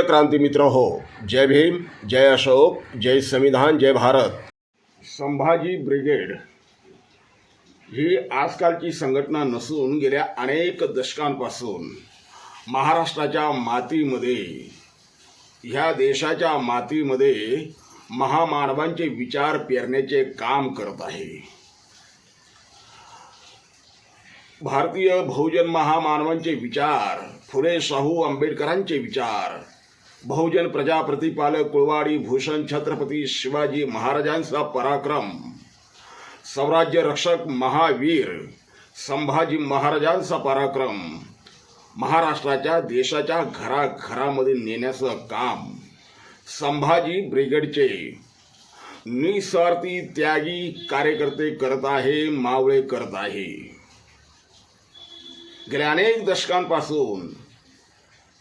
प्रिय क्रांती मित्र हो जय भीम जय अशोक जय संविधान जय भारत. संभाजी ब्रिगेड ही आजकालची संघटना नसून गेल्या अनेक दशकांपासून महाराष्ट्राच्या मातीमध्ये ह्या देशाच्या मातीमध्ये महामानवांचे विचार पेरण्याचे काम करत आहे. भारतीय बहुजन महामानवांचे विचार फुले शाहू आंबेडकरांचे विचार बहुजन प्रजा प्रतिपालक कुळवाडी भूषण छत्रपती शिवाजी महाराजांचा पराक्रम. स्वराज्य रक्षक महावीर संभाजी महाराजांचा पराक्रम. महाराष्ट्राच्या देशाच्या घराघरामध्ये नेण्याचं काम. संभाजी ब्रिगेडचे. निस्वार्थी त्यागी कार्यकर्ते करत आहे मावळे करत आहे. गेल्या अनेक दशकांपासून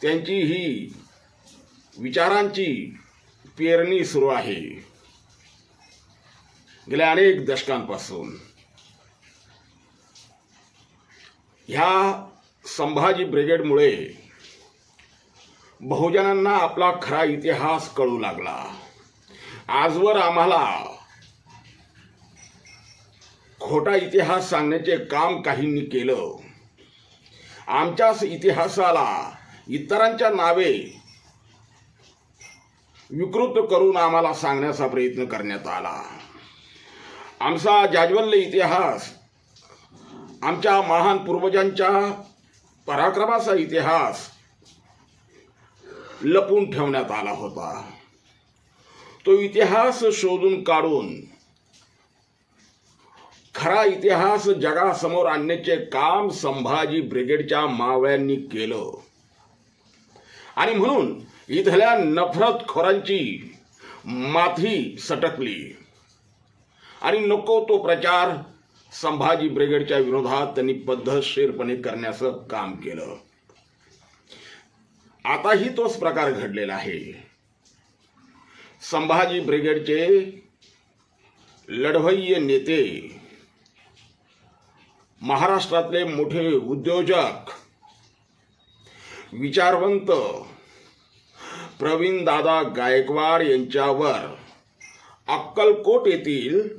त्यांची ही विचारांची पेरणी सुरू आहे. गेल्या अनेक दशकांपासून. ह्या संभाजी ब्रिगेडमुळे बहुजनांना आपला खरा इतिहास कळू लागला. आजवर आम्हाला खोटा इतिहास सांगण्याचे काम काहींनी केलं. आमच्याच इतिहासाला इतरांच्या नावे विकृत करून आम्हाला सांगण्याचा प्रयत्न करण्यात आला. आमचा जाज्वल्य इतिहास आमच्या महान पूर्वजांच्या पराक्रमाचा इतिहास लपून ठेवण्यात आला होता. तो इतिहास शोधून काढून खरा इतिहास जगासमोर आणण्याचे काम संभाजी ब्रिगेडच्या मावळ्यांनी केलं. आणि म्हणून इथल्या नफरतखोरांची माथी सटकली. आणि नको तो प्रचार संभाजी ब्रिगेडच्या विरोधात त्यांनी पद्धतशीरपणे करण्याचं काम केलं. आताही तोच प्रकार घडलेला आहे. संभाजी ब्रिगेडचे लढवय्य नेते महाराष्ट्रातले मोठे उद्योजक विचारवंत प्रवीण दादा गायकवाड यांच्यावर अक्कलकोट येथील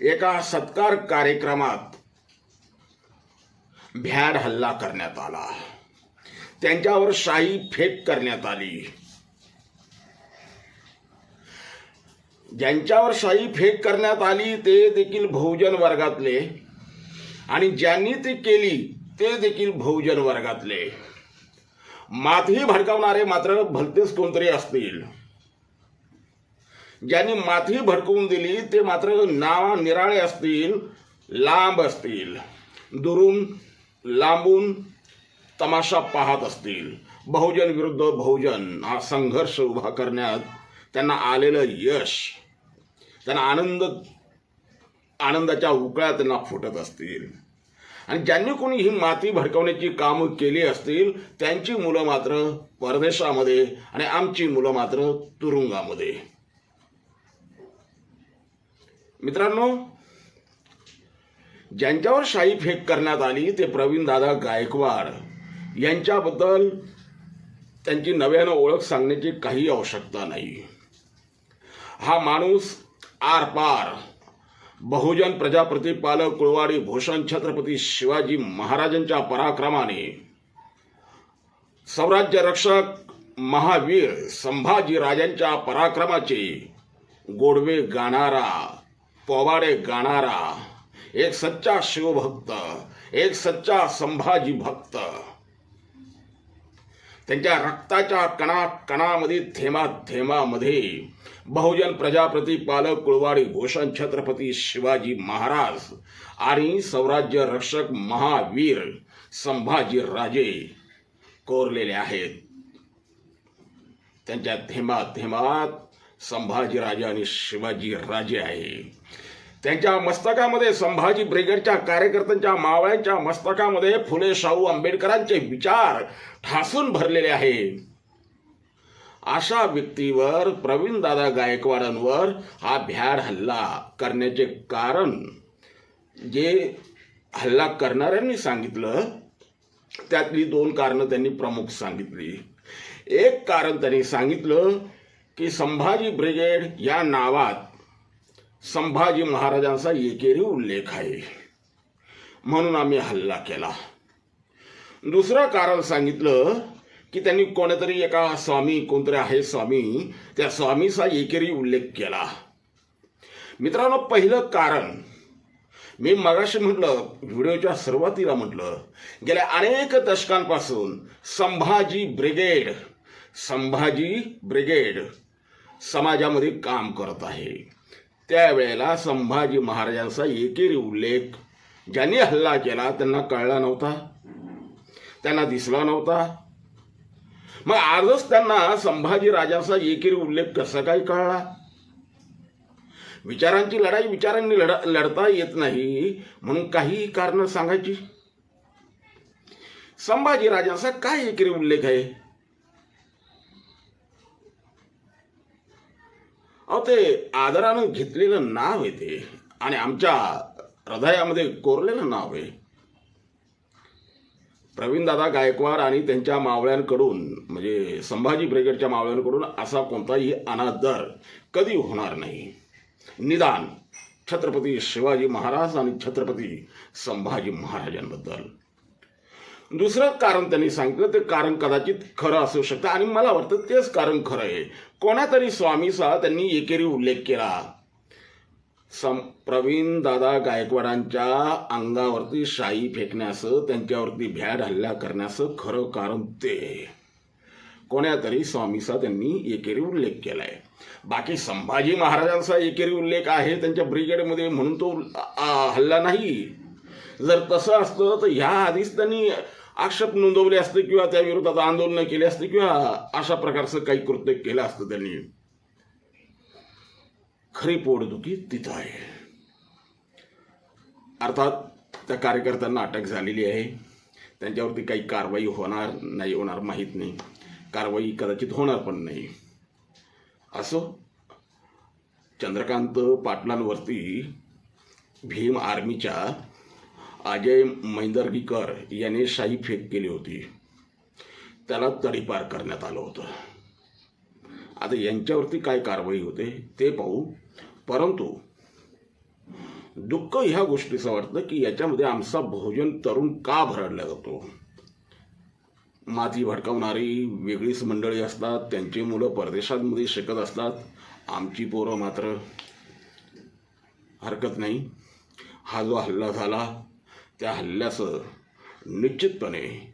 एका सत्कार कार्यक्रमात भ्याड हल्ला करण्यात आला. त्यांच्यावर शाही फेक करण्यात आली. ज्यांच्यावर शाही फेक करण्यात आली ते देखील बहुजन वर्गातले आणि ज्यांनी ती केली ते देखील बहुजन वर्गातले. माथी भडकावणारे मात्र भलतेच कोणतरी असतील. ज्यांनी माथी भडकवून दिली ते मात्र नावा निराळे असतील लांब असतील. दुरून लांबून तमाशा पाहत असतील. बहुजन विरुद्ध बहुजन हा संघर्ष उभा करण्यात त्यांना आलेलं यश त्यांना आनंद आनंदाच्या उकळ्या त्यांना फुटत असतील. आणि ज्यांनी कोणी ही माती भडकवण्याची कामं केली असतील त्यांची मुलं मात्र परदेशामध्ये आणि आमची मुलं मात्र तुरुंगामध्ये. मित्रांनो ज्यांच्यावर शाही फेक करण्यात आली ते प्रवीण दादा गायकवाड यांच्याबद्दल त्यांची नव्यानं ओळख सांगण्याची काही आवश्यकता नाही. हा माणूस आरपार बहुजन प्रजा कुळवाडी भूषण छत्रपती शिवाजी महाराजांच्या पराक्रमाने. स्वराज्य रक्षक महावीर संभाजी राजांच्या पराक्रमाचे गोडवे गाणारा पोवाडे गाणारा एक सच्चा शिवभक्त एक सच्चा संभाजी भक्त. त्यांच्या रक्ताच्या कणा कणामध्ये थेमा थेमामध्ये बहुजन प्रजापती पालक कुळवाडी भूषण छत्रपती शिवाजी महाराज आणि स्वराज्य रक्षक महावीर संभाजी राजे कोरलेले आहेत. त्यांच्या थेमा थेमात संभाजी राजे आणि शिवाजी राजे आहे. त्यांच्या मस्तकामध्ये संभाजी ब्रिगेडच्या कार्यकर्त्यांच्या मावळ्यांच्या मस्तकामध्ये फुले शाहू आंबेडकरांचे विचार ठासून भरलेले आहे. अशा व्यक्तीवर प्रवीण दादा गायकवाडांवर हा भ्याड हल्ला करण्याचे कारण जे हल्ला करणाऱ्यांनी सांगितलं त्यातली दोन कारणं त्यांनी प्रमुख सांगितली. एक कारण त्यांनी सांगितलं की संभाजी ब्रिगेड या नावात संभाजी महाराजांचा एकेरी उल्लेख आहे. म्हणून आम्ही हल्ला केला. दुसरं कारण सांगितलं की त्यांनी कोणीतरी एका स्वामी कोणतरी आहे स्वामी त्या स्वामीचा एकेरी उल्लेख केला. मित्रांनो पहिलं कारण मी मगाशी म्हटलं व्हिडिओच्या सुरुवातीला म्हटलं गेल्या अनेक दशकांपासून संभाजी ब्रिगेड संभाजी ब्रिगेड समाजामध्ये काम करत आहे. त्यावेळेला संभाजी महाराजांचा एकेरी उल्लेख. ज्यांनी हल्ला केला त्यांना कळला नव्हता. त्यांना दिसला नव्हता. मग आजच त्यांना संभाजी राजाचा एकेरी उल्लेख कसा काय कळला? विचारांची लढाई विचारांनी लढा लढता येत नाही म्हणून काही कारण सांगायची? संभाजी राजांचा काय एकेरी उल्लेख आहे? अहो ते आदरानं घेतलेलं नाव आहे ते. आणि आमच्या हृदयामध्ये कोरलेलं नाव आहे. प्रवीणदादा गायकवाड आणि त्यांच्या मावळ्यांकडून म्हणजे संभाजी ब्रिगेडच्या मावळ्यांकडून असा कोणताही अनादर कधी होणार नाही. निदान छत्रपती शिवाजी महाराज आणि छत्रपती संभाजी महाराजांबद्दल. दुसरं कारण त्यांनी सांगितलं ते कारण कदाचित खरं असू शकतं. आणि मला वाटतं तेच कारण खरं आहे. कोणातरी स्वामीचा त्यांनी एकेरी उल्लेख केला. सम प्रवीण दादा गायकवाडांच्या अंगावरती शाई फेकण्याचं त्यांच्यावरती भ्याड हल्ला करण्याचं खरं कारण ते. कोण्यातरी स्वामीचा त्यांनी एकेरी उल्लेख केला आहे बाकी संभाजी महाराजांचा एकेरी उल्लेख आहे त्यांच्या ब्रिगेडमध्ये म्हणून तो हल्ला नाही. जर तसं असतं तर ह्या आधीच त्यांनी आक्षेप नोंदवले असते किंवा त्या विरोधात आंदोलन केले असते किंवा अशा प्रकारचं काही कृत्य केलं असतं त्यांनी. खरी पोटदुखी तिथं आहे. अर्थात त्या कार्यकर्त्यांना अटक झालेली आहे. त्यांच्यावरती काही कारवाई होणार नाही होणार माहीत नाही. कारवाई कदाचित होणार पण नाही. असो चंद्रकांत पाटलांवरती भीम आर्मीच्या अजय मैंदर्गीकर यांनी शाही फेक केली होती. त्याला तडीपार करण्यात आलं होतं. आता यांच्यावरती काय कारवाई होते ते पाहू. परंतु दुःख ह्या गोष्टीचं वाटतं की याच्यामध्ये आमचा भोजन तरुण का भरडला जातो? माती भडकावणारी वेगळीच मंडळी असतात त्यांची मुलं परदेशांमध्ये शिकत असतात. आमची पोरं मात्र हरकत नाही. हा जो हल्ला झाला त्या हल्ल्याचं निश्चितपणे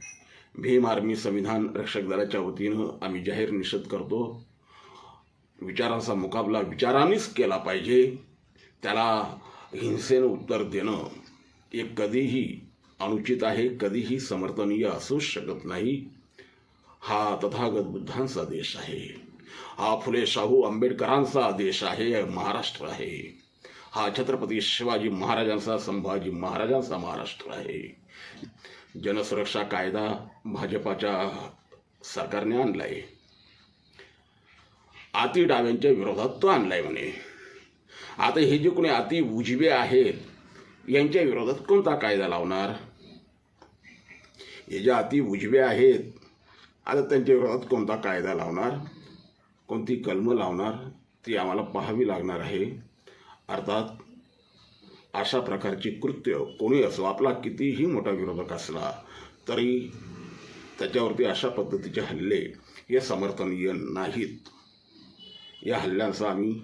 भीम आर्मी संविधान रक्षक दलाच्या वतीनं आम्ही जाहीर निषेध करतो. विचारांचा मुकाबला विचारांनीच केला पाहिजे. त्याला हिंसेनं उत्तर देणं हे कधीही अनुचित आहे कधीही समर्थनीय असूच शकत नाही. हा तथागत बुद्धांचा देश आहे. हा फुले शाहू आंबेडकरांचा देश आहे महाराष्ट्र आहे. हा छत्रपती शिवाजी महाराजांचा संभाजी महाराजांचा महाराष्ट्र आहे. जनसुरक्षा कायदा भाजपाच्या सरकारने आणलाय. अति डाव्यांच्या विरोधात तो आणलाय म्हणे. आता हे जे कोणी अति उजवे आहेत यांच्या विरोधात कोणता कायदा लावणार? हे जे अति उजवे आहेत आता त्यांच्या विरोधात कोणता कायदा लावणार? कोणती कलमं लावणार? ती आम्हाला पाहावी लागणार आहे. अर्थात अशा प्रकारची कृत्य कोणी असो आपला कितीही मोठा विरोधक असला तरी त्याच्यावरती अशा पद्धतीचे हल्ले हे समर्थनीय नाहीत. या हल्ल्यांचा आम्ही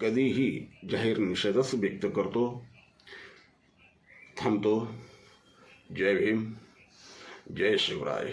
कधीही जाहीर निषेधच व्यक्त करतो थांबतो. जय भीम जय शिवराय.